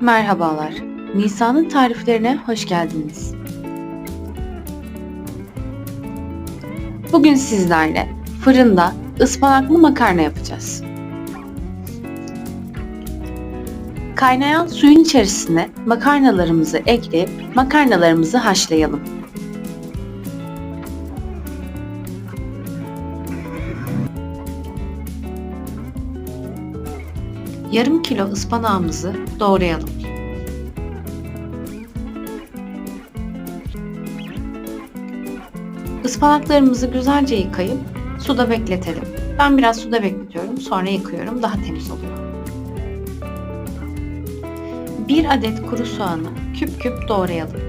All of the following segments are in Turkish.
Merhabalar. Nisan'ın tariflerine hoş geldiniz. Bugün sizlerle fırında ıspanaklı makarna yapacağız. Kaynayan suyun içerisine makarnalarımızı ekleyip makarnalarımızı haşlayalım. Yarım kilo ıspanağımızı doğrayalım. Ispanaklarımızı güzelce yıkayıp suda bekletelim. Ben biraz suda bekletiyorum, sonra yıkıyorum, daha temiz oluyor. 1 adet kuru soğanı küp küp doğrayalım.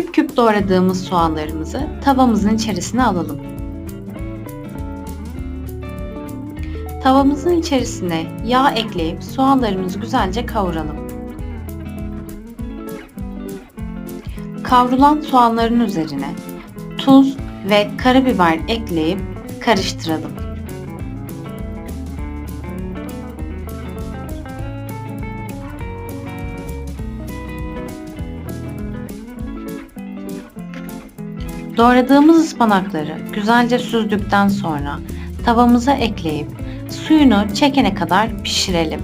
Küp küp doğradığımız soğanlarımızı tavamızın içerisine alalım. Tavamızın içerisine yağ ekleyip soğanlarımızı güzelce kavuralım. Kavrulan soğanların üzerine tuz ve karabiber ekleyip karıştıralım. Doğradığımız ıspanakları güzelce süzdükten sonra tavamıza ekleyip suyunu çekene kadar pişirelim.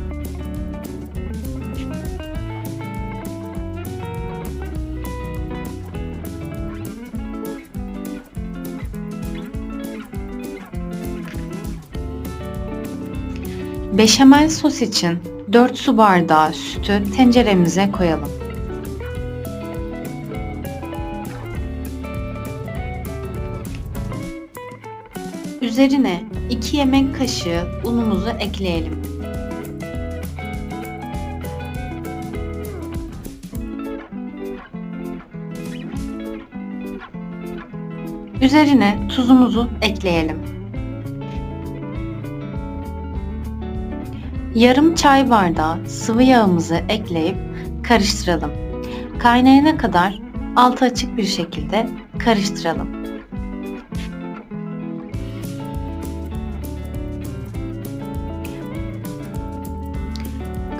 Beşamel sos için 4 su bardağı sütü tenceremize koyalım. Üzerine 2 yemek kaşığı unumuzu ekleyelim. Üzerine tuzumuzu ekleyelim. Yarım çay bardağı sıvı yağımızı ekleyip karıştıralım. Kaynayana kadar altı açık bir şekilde karıştıralım.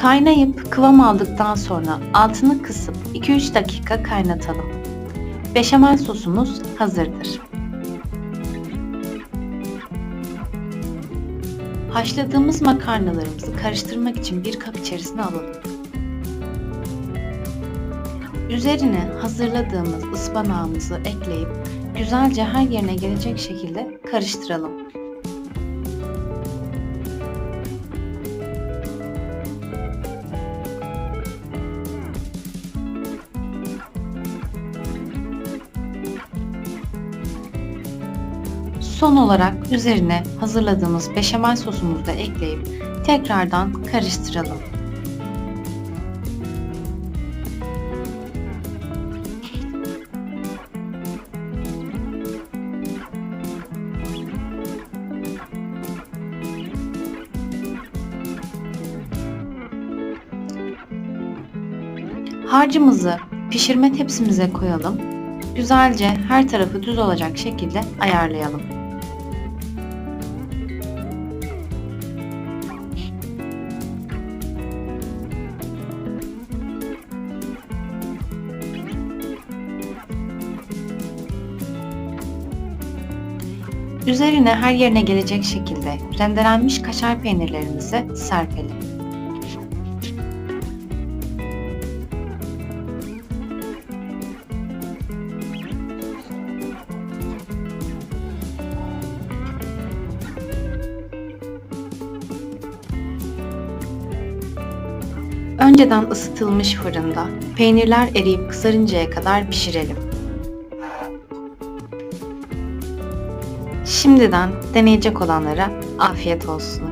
Kaynayıp kıvam aldıktan sonra altını kısıp 2-3 dakika kaynatalım. Beşamel sosumuz hazırdır. Haşladığımız makarnalarımızı karıştırmak için bir kap içerisine alalım. Üzerine hazırladığımız ıspanağımızı ekleyip güzelce her yerine gelecek şekilde karıştıralım. Son olarak üzerine hazırladığımız beşamel sosumuzu da ekleyip tekrardan karıştıralım. Harcımızı pişirme tepsimize koyalım. Güzelce her tarafı düz olacak şekilde ayarlayalım. Üzerine her yerine gelecek şekilde rendelenmiş kaşar peynirlerimizi serpelim. Önceden ısıtılmış fırında peynirler eriyip kızarıncaya kadar pişirelim. Şimdiden deneyecek olanlara afiyet olsun.